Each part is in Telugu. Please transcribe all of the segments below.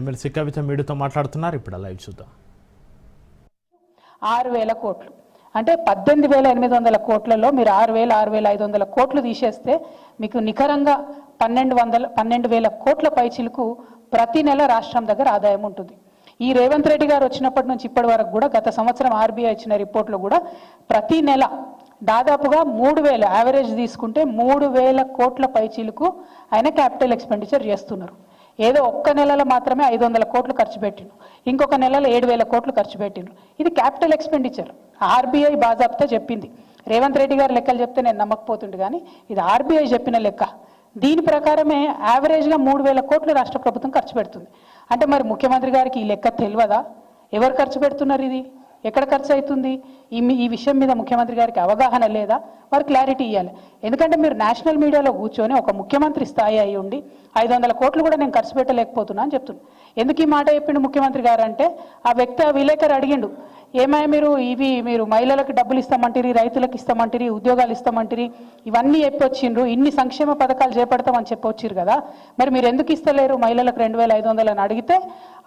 ఎమ్మెల్సీ కవిత మీడియాతో మాట్లాడుతున్నారు. ఇప్పుడు లైవ్ చూద్దాం. ఆరు వేల కోట్లు. అంటే పద్దెనిమిది వేల ఎనిమిది వందల కోట్లలో మీరు ఆరు వేల ఆరు వేల ఐదు వందల కోట్లు తీసేస్తే మీకు నికరంగా పన్నెండు వందల పన్నెండు వేల కోట్ల పైచిలకు ప్రతి నెల రాష్ట్రం దగ్గర ఆదాయం ఉంటుంది. ఈ రేవంత్ రెడ్డి గారు వచ్చినప్పటి నుంచి ఇప్పటి వరకు కూడా గత సంవత్సరం ఆర్బీఐ ఇచ్చిన రిపోర్ట్లో కూడా ప్రతి నెల దాదాపుగా మూడు వేల యావరేజ్ తీసుకుంటే మూడు వేల కోట్ల పైచీలకు ఆయన క్యాపిటల్ ఎక్స్పెండిచర్ చేస్తున్నారు. ఏదో ఒక్క నెలలో మాత్రమే ఐదు వందల కోట్లు ఖర్చు పెట్టిండు. ఇంకొక నెలలో ఏడు వేల కోట్లు ఖర్చు పెట్టిండ్రు ఇది క్యాపిటల్ ఎక్స్పెండిచర్. ఆర్బీఐ బాజాబ్తా చెప్పింది. రేవంత్ రెడ్డి గారు లెక్కలు చెప్తే నేను నమ్మకపోతుండే కానీ ఇది ఆర్బీఐ చెప్పిన లెక్క. దీని ప్రకారమే యావరేజ్గా మూడు వేల కోట్లు రాష్ట్ర ప్రభుత్వం ఖర్చు పెడుతుంది. అంటే మరి ముఖ్యమంత్రి గారికి ఈ లెక్క తెలియదా? ఎవరు ఖర్చు పెడుతున్నారు ఇది? ఎక్కడ ఖర్చు అవుతుంది ఈ ఈ విషయం మీద ముఖ్యమంత్రి గారికి అవగాహన లేదా? వారు క్లారిటీ ఇవ్వాలి ఎందుకంటే మీరు నేషనల్ మీడియాలో కూర్చొని ఒక ముఖ్యమంత్రి స్థాయి అయి ఉండి ఐదు వందల కోట్లు కూడా నేను ఖర్చు పెట్టలేకపోతున్నా అని చెప్తున్నాను ఎందుకు ఈ మాట చెప్పిండు ముఖ్యమంత్రి గారు అంటే ఆ వ్యక్తి ఆ విలేకరు అడిగిండు ఏమై మీరు ఇవి మీరు మహిళలకు డబ్బులు ఇస్తామంటిరి రైతులకు ఇస్తామంటిరి ఉద్యోగాలు ఇస్తామంటిరి ఇవన్నీ చెప్పొచ్చిండ్రు ఇన్ని సంక్షేమ పథకాలు చేపడతామని చెప్పొచ్చిర్రు కదా. మరి మీరు ఎందుకు ఇస్తలేరు మహిళలకు రెండు వేల ఐదు వందలు అని అడిగితే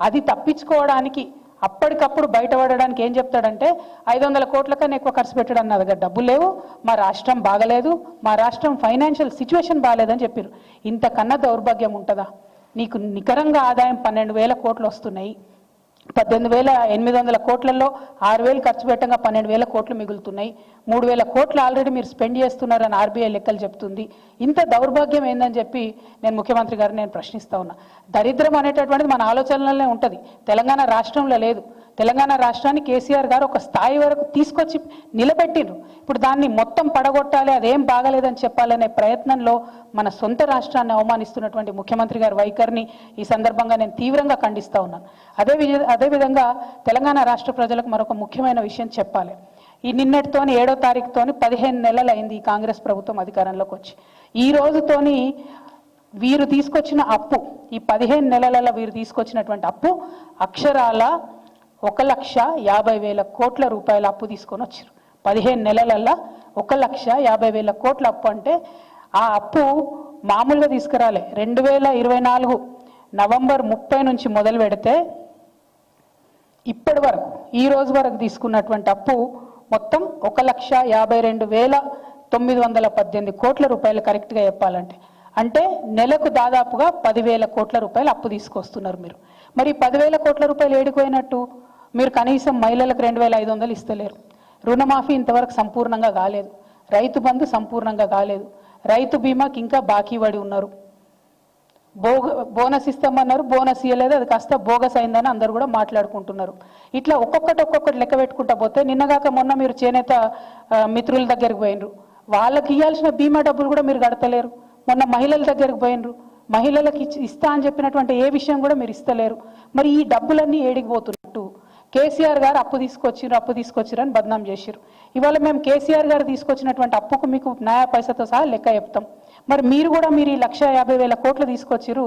అది తప్పించుకోవడానికి అప్పటికప్పుడు బయటపడడానికి ఏం చెప్తాడంటే ఐదు వందల కోట్ల కన్నా ఎక్కువ ఖర్చు పెట్టడం నా దగ్గర డబ్బులు లేవు మా రాష్ట్రం బాగలేదు మా రాష్ట్రం ఫైనాన్షియల్ సిచ్యువేషన్ బాగాలేదని చెప్పారు. ఇంతకన్నా దౌర్భాగ్యం ఉంటుందా? నీకు నికరంగా ఆదాయం పన్నెండు వేల కోట్లు వస్తున్నాయి. పద్దెనిమిది వేల ఎనిమిది వందల కోట్లలో ఆరు వేలు ఖర్చు పెట్టగా పన్నెండు వేల కోట్లు మిగులుతున్నాయి. మూడు వేల కోట్లు ఆల్రెడీ మీరు స్పెండ్ చేస్తున్నారని ఆర్బీఐ లెక్కలు చెప్తుంది. ఇంత దౌర్భాగ్యం ఏందని చెప్పి నేను ముఖ్యమంత్రి గారిని నేను ప్రశ్నిస్తా ఉన్నా. దరిద్రం అనేటటువంటిది మన ఆలోచనలనే ఉంటుంది. తెలంగాణ రాష్ట్రంలో లేదు. తెలంగాణ రాష్ట్రాన్ని కేసీఆర్ గారు ఒక స్థాయి వరకు తీసుకొచ్చి నిలబెట్టిండ్రు. ఇప్పుడు దాన్ని మొత్తం పడగొట్టాలి అదేం బాగలేదని చెప్పాలనే ప్రయత్నంలో మన సొంత రాష్ట్రాన్ని అవమానిస్తున్నటువంటి ముఖ్యమంత్రి గారి వైఖరిని ఈ సందర్భంగా నేను తీవ్రంగా ఖండిస్తూ ఉన్నాను. అదే విధ- అదేవిధంగా తెలంగాణ రాష్ట్ర ప్రజలకు మరొక ముఖ్యమైన విషయం చెప్పాలి. ఈ నిన్నటితోని ఏడో తారీఖుతోని పదిహేను నెలలు అయింది ఈ కాంగ్రెస్ ప్రభుత్వం అధికారంలోకి వచ్చి. ఈ రోజుతోని వీరు తీసుకొచ్చిన అప్పు ఈ పదిహేను నెలలలో వీరు తీసుకొచ్చినటువంటి అప్పు అక్షరాల ఒక లక్ష యాభై వేల కోట్ల రూపాయల అప్పు తీసుకొని వచ్చారు. పదిహేను నెలలల్లో ఒక లక్ష యాభై వేల కోట్ల అప్పు అంటే ఆ అప్పు మామూలుగా తీసుకురాలే. రెండు వేల ఇరవై నాలుగు నవంబర్ ముప్పై నుంచి మొదలు పెడితే ఇప్పటి వరకు ఈ రోజు వరకు తీసుకున్నటువంటి అప్పు మొత్తం ఒక లక్ష యాభై రెండు వేల తొమ్మిది వందల పద్దెనిమిది కోట్ల రూపాయలు కరెక్ట్గా చెప్పాలంటే. అంటే నెలకు దాదాపుగా పదివేల కోట్ల రూపాయలు అప్పు తీసుకొస్తున్నారు మీరు. మరి పదివేల కోట్ల రూపాయలు ఏడిపోయినట్టు మీరు కనీసం మహిళలకు రెండు వేల ఐదు వందలు ఇస్తలేరు. రుణమాఫీ ఇంతవరకు సంపూర్ణంగా కాలేదు. రైతు బంధు సంపూర్ణంగా కాలేదు. రైతు బీమాకి ఇంకా బాకీ పడి ఉన్నారు. బోగ బోనస్ ఇస్తామన్నారు బోనస్ ఇవ్వలేదు అది కాస్త బోగస్ అయిందని అందరు కూడా మాట్లాడుకుంటున్నారు. ఇట్లా ఒక్కొక్కటి ఒక్కొక్కటి లెక్క పెట్టుకుంటా పోతే నిన్నగాక మొన్న మీరు చేనేత మిత్రుల దగ్గరికి పోయినరు. వాళ్ళకి ఇవ్వాల్సిన బీమా డబ్బులు కూడా మీరు కడతలేరు. మొన్న మహిళల దగ్గరికి పోయినరు. మహిళలకు ఇస్తా అని చెప్పినటువంటి ఏ విషయం కూడా మీరు ఇస్తలేరు. మరి ఈ డబ్బులన్నీ ఏడికి పోతున్నట్టు కేసీఆర్ గారు అప్పు తీసుకొచ్చిర్రు అప్పు తీసుకొచ్చిరు అని బదనాం చేసిర్రు. ఇవాళ మేము కేసీఆర్ గారు తీసుకొచ్చినటువంటి అప్పుకు మీకు న్యాయ పైసతో సహా లెక్క చెప్తాం. మరి మీరు కూడా మీరు ఈ లక్ష యాభై వేల కోట్లు తీసుకొచ్చిర్రు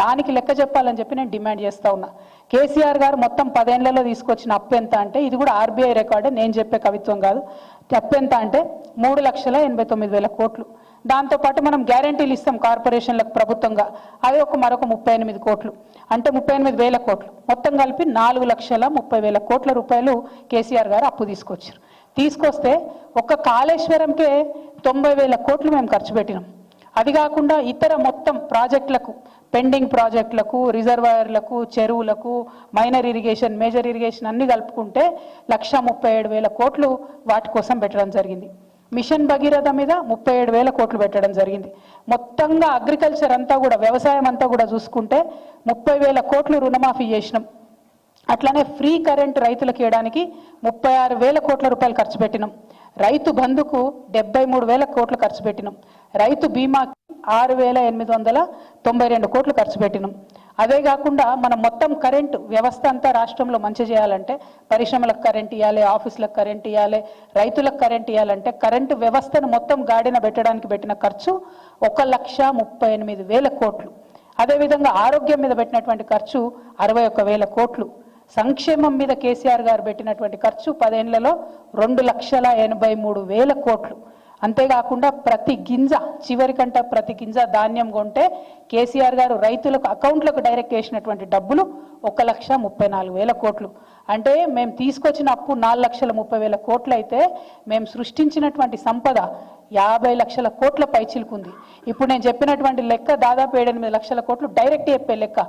దానికి లెక్క చెప్పాలని చెప్పి నేను డిమాండ్ చేస్తా ఉన్నా. కేసీఆర్ గారు మొత్తం పదేళ్ళలో తీసుకొచ్చిన అప్పు ఎంత అంటే ఇది కూడా ఆర్బీఐ రికార్డే నేను చెప్పే కవిత్వం కాదు. అప్పు ఎంత అంటే మూడు లక్షల ఎనభై తొమ్మిది వేల కోట్లు. దాంతోపాటు మనం గ్యారంటీలు ఇస్తాం కార్పొరేషన్లకు ప్రభుత్వంగా. అది ఒక మరొక ముప్పై ఎనిమిది కోట్లు. అంటే ముప్పై ఎనిమిది వేల కోట్లు. మొత్తం కలిపి నాలుగు లక్షల ముప్పై వేల కోట్ల రూపాయలు కేసీఆర్ గారు అప్పు తీసుకొచ్చారు. తీసుకొస్తే ఒక్క కాళేశ్వరంకే తొంభై వేల కోట్లు మేము ఖర్చు పెట్టినాం. అది కాకుండా ఇతర మొత్తం ప్రాజెక్టులకు పెండింగ్ ప్రాజెక్టులకు రిజర్వాయర్లకు చెరువులకు మైనర్ ఇరిగేషన్ మేజర్ ఇరిగేషన్ అన్ని కలుపుకుంటే లక్ష ముప్పై ఏడు వేల కోట్లు వాటి కోసం పెట్టడం జరిగింది. మిషన్ భగీరథ మీద ముప్పై ఏడు వేల కోట్లు పెట్టడం జరిగింది. మొత్తంగా అగ్రికల్చర్ అంతా కూడా వ్యవసాయం అంతా కూడా చూసుకుంటే ముప్పై వేల కోట్లు రుణమాఫీ చేసినాం. అట్లానే ఫ్రీ కరెంట్ రైతులకు ఇవ్వడానికి ముప్పై ఆరు వేల కోట్ల రూపాయలు ఖర్చు పెట్టినాం. రైతు బంధుకు డెబ్బై మూడు వేల కోట్లు ఖర్చు పెట్టినాం. రైతు బీమాకి ఆరు వేల ఎనిమిది వందల తొంభై రెండు కోట్లు ఖర్చు పెట్టినాం. అదే కాకుండా మనం మొత్తం కరెంటు వ్యవస్థ అంతా రాష్ట్రంలో మంచి చేయాలంటే పరిశ్రమలకు కరెంట్ ఇవ్వాలి ఆఫీసులకు కరెంట్ ఇవ్వాలి రైతులకు కరెంట్ ఇవ్వాలంటే కరెంటు వ్యవస్థను మొత్తం గాడిన పెట్టడానికి పెట్టిన ఖర్చు ఒక లక్ష ముప్పై ఎనిమిది వేల కోట్లు. అదేవిధంగా ఆరోగ్యం మీద పెట్టినటువంటి ఖర్చు అరవై ఒక్క వేల కోట్లు. సంక్షేమం మీద కేసీఆర్ గారు పెట్టినటువంటి ఖర్చు పదేళ్ళలో రెండు లక్షల ఎనభై మూడు వేల కోట్లు. అంతేకాకుండా ప్రతి గింజ చివరికంట ప్రతి గింజ ధాన్యం కొంటే కేసీఆర్ గారు రైతులకు అకౌంట్లకు డైరెక్ట్ వేసినటువంటి డబ్బులు ఒక లక్ష ముప్పై నాలుగు వేల కోట్లు. అంటే మేము తీసుకొచ్చిన అప్పు నాలుగు లక్షల ముప్పై వేల కోట్లు అయితే మేము సృష్టించినటువంటి సంపద యాభై లక్షల కోట్ల పైచిలుకుంది ఇప్పుడు నేను చెప్పినటువంటి లెక్క దాదాపు ఏడెనిమిది లక్షల కోట్లు డైరెక్ట్ చెప్పే లెక్క.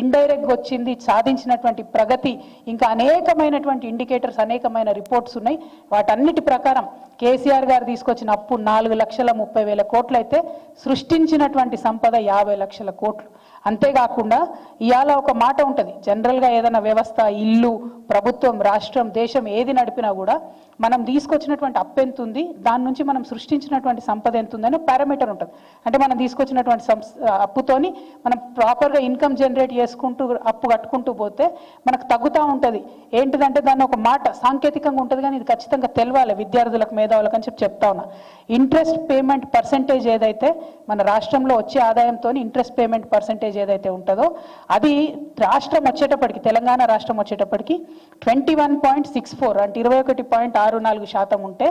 ఇండైరెక్ట్ వచ్చింది సాధించినటువంటి ప్రగతి ఇంకా అనేకమైనటువంటి ఇండికేటర్స్ అనేకమైన రిపోర్ట్స్ ఉన్నాయి. వాటన్నిటి ప్రకారం కేసీఆర్ గారు తీసుకొచ్చిన అప్పు నాలుగు లక్షల ముప్పై వేల కోట్లు అయితే సృష్టించినటువంటి సంపద యాభై లక్షల కోట్లు. అంతేకాకుండా ఇవాళ ఒక మాట ఉంటుంది. జనరల్గా ఏదైనా వ్యవస్థ ఇల్లు ప్రభుత్వం రాష్ట్రం దేశం ఏది నడిపినా కూడా మనం తీసుకొచ్చినటువంటి అప్పు ఎంత ఉంది దాని నుంచి మనం సృష్టించినటువంటి సంపద ఎంత ఉందని పారామీటర్ ఉంటుంది. అంటే మనం తీసుకొచ్చినటువంటి అప్పుతోని మనం ప్రాపర్గా ఇన్కమ్ జనరేట్ చేసుకుంటూ అప్పు కట్టుకుంటూ పోతే మనకు తగ్గుతూ ఉంటుంది. ఏంటిదంటే దాన్ని ఒక మాట సాంకేతికంగా ఉంటుంది కానీ ఇది ఖచ్చితంగా తెలవాలి విద్యార్థులకు మేధావులకు అని చెప్పి చెప్తా ఉన్నా. ఇంట్రెస్ట్ పేమెంట్ పర్సంటేజ్ ఏదైతే మన రాష్ట్రంలో వచ్చే ఆదాయంతో ఇంట్రెస్ట్ పేమెంట్ పర్సంటేజ్ ఏదైతే ఉంటుందో అది రాష్ట్రం వచ్చేటప్పటికి తెలంగాణ రాష్ట్రం వచ్చేటప్పటికి twenty one point six four అంటే ఇరవై ఒకటి పాయింట్ ఆరు నాలుగు శాతం ఉంటే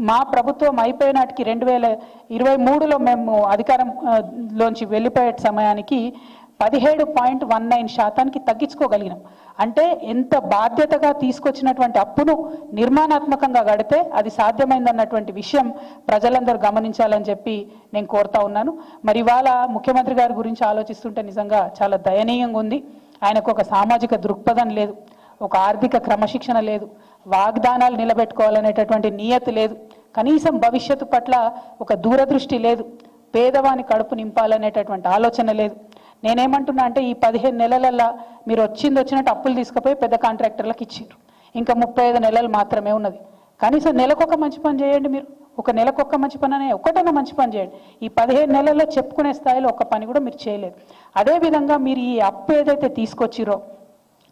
మా ప్రభుత్వం అయిపోయినాటికి రెండు వేల ఇరవై మూడులో మేము అధికారం లోంచి వెళ్ళిపోయే సమయానికి పదిహేడు పాయింట్ వన్ నైన్ శాతానికి తగ్గించుకోగలిగినాం. అంటే ఎంత బాధ్యతగా తీసుకొచ్చినటువంటి అప్పును నిర్మాణాత్మకంగా గడితే అది సాధ్యమైందన్నటువంటి విషయం ప్రజలందరూ గమనించాలని చెప్పి నేను కోరుతా ఉన్నాను. మరి ఇవాళ ముఖ్యమంత్రి గారి గురించి ఆలోచిస్తుంటే నిజంగా చాలా దయనీయంగా ఉంది. ఆయనకు ఒక సామాజిక దృక్పథం లేదు ఒక ఆర్థిక క్రమశిక్షణ లేదు వాగ్దానాలు నిలబెట్టుకోవాలనేటటువంటి నియతి లేదు. కనీసం భవిష్యత్తు పట్ల ఒక దూరదృష్టి లేదు పేదవాని కడుపు నింపాలనేటటువంటి ఆలోచన లేదు. నేనేమంటున్నా అంటే ఈ పదిహేను నెలలల్లా మీరు వచ్చింది వచ్చినట్టు అప్పులు తీసుకుపోయి పెద్ద కాంట్రాక్టర్లకు ఇచ్చిండ్రు. ఇంకా ముప్పై ఐదు నెలలు మాత్రమే ఉన్నది. కనీసం నెలకొక మంచి పని చేయండి మీరు. ఒక నెలకొక మంచి పని అనే ఒకటన్నా మంచి పని చేయండి. ఈ పదిహేను నెలల్లో చెప్పుకునే స్థాయిలో ఒక్క పని కూడా మీరు చేయలేదు. అదేవిధంగా మీరు ఈ అప్పు ఏదైతే తీసుకొచ్చిరో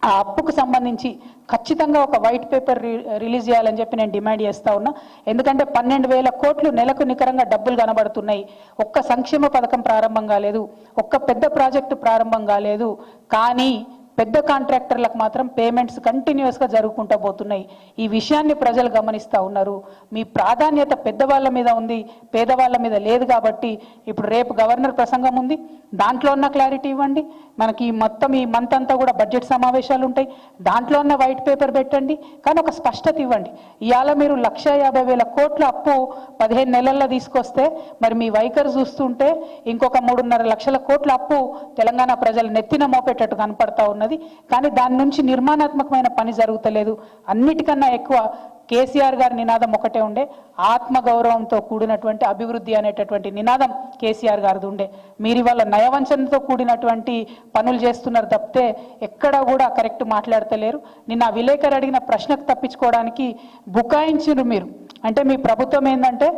ఆ అప్పుకు సంబంధించి ఖచ్చితంగా ఒక వైట్ పేపర్ రి- రిలీజ్ చేయాలని చెప్పి నేను డిమాండ్ చేస్తా ఉన్నా. ఎందుకంటే పన్నెండు వేల కోట్లు నెలకు నికరంగా డబ్బులు కనబడుతున్నాయి. ఒక్క సంక్షేమ పథకం ప్రారంభం కాలేదు. ఒక్క పెద్ద ప్రాజెక్టు ప్రారంభం కాలేదు. కానీ పెద్ద కాంట్రాక్టర్లకు మాత్రం పేమెంట్స్ కంటిన్యూస్గా జరుగుకుంటూ పోతున్నాయి. ఈ విషయాన్ని ప్రజలు గమనిస్తూ ఉన్నారు. మీ ప్రాధాన్యత పెద్దవాళ్ళ మీద ఉంది పేదవాళ్ళ మీద లేదు కాబట్టి ఇప్పుడు రేపు గవర్నర్ ప్రసంగం ఉంది. దాంట్లో ఉన్న క్లారిటీ ఇవ్వండి. మనకి ఈ మొత్తం ఈ మంత్ అంతా కూడా బడ్జెట్ సమావేశాలు ఉంటాయి. దాంట్లో ఉన్న వైట్ పేపర్ పెట్టండి. కానీ ఒక స్పష్టత ఇవ్వండి. ఇవాళ మీరు లక్ష యాభై వేల కోట్ల అప్పు పదిహేను నెలల్లో తీసుకొస్తే మరి మీ వైఖరి చూస్తుంటే ఇంకొక మూడున్నర లక్షల కోట్ల అప్పు తెలంగాణ ప్రజలు నెత్తిన మోపేటట్టు కనపడతా ఉన్నది. కానీ దాని నుంచి నిర్మాణాత్మకమైన పని జరుగుతలేదు. అన్నిటికన్నా ఎక్కువ కేసీఆర్ గారి నినాదం ఒకటే ఉండే. ఆత్మగౌరవంతో కూడినటువంటి అభివృద్ధి అనేటటువంటి నినాదం కేసీఆర్ గారిది ఉండే. మీరు ఇవాళ నయవంచనతో కూడినటువంటి పనులు చేస్తున్నారు తప్పితే ఎక్కడా కూడా కరెక్ట్ మాట్లాడతలేరు. నిన్న విలేకరు అడిగిన ప్రశ్నకు తప్పించుకోవడానికి బుకాయించారు మీరు. అంటే మీ ప్రభుత్వం ఏంటంటే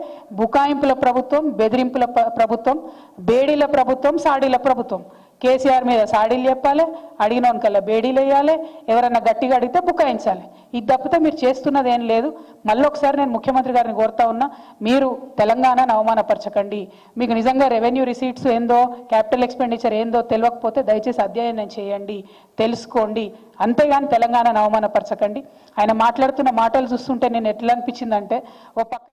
బుకాయింపుల ప్రభుత్వం బెదిరింపుల ప్రభుత్వం బేడీల ప్రభుత్వం సాడీల ప్రభుత్వం. కేసీఆర్ మీద సాడీలు చెప్పాలి అడిగిన కల్లా బేడీలు వేయాలి ఎవరన్నా గట్టిగా అడిగితే బుకాయించాలి ఇది తప్పితే మీరు చేస్తున్నది ఏం లేదు. మళ్ళీ ఒకసారి నేను ముఖ్యమంత్రి గారిని కోరుతా ఉన్నా మీరు తెలంగాణను అవమానపరచకండి. మీకు నిజంగా రెవెన్యూ రిసీట్స్ ఏందో క్యాపిటల్ ఎక్స్పెండిచర్ ఏందో తెలియకపోతే దయచేసి అధ్యయనం చేయండి తెలుసుకోండి. అంతేగాని తెలంగాణను అవమానపరచకండి. ఆయన మాట్లాడుతున్న మాటలు చూస్తుంటే నేను ఎట్లా అనిపించిందంటే ఓ పక్క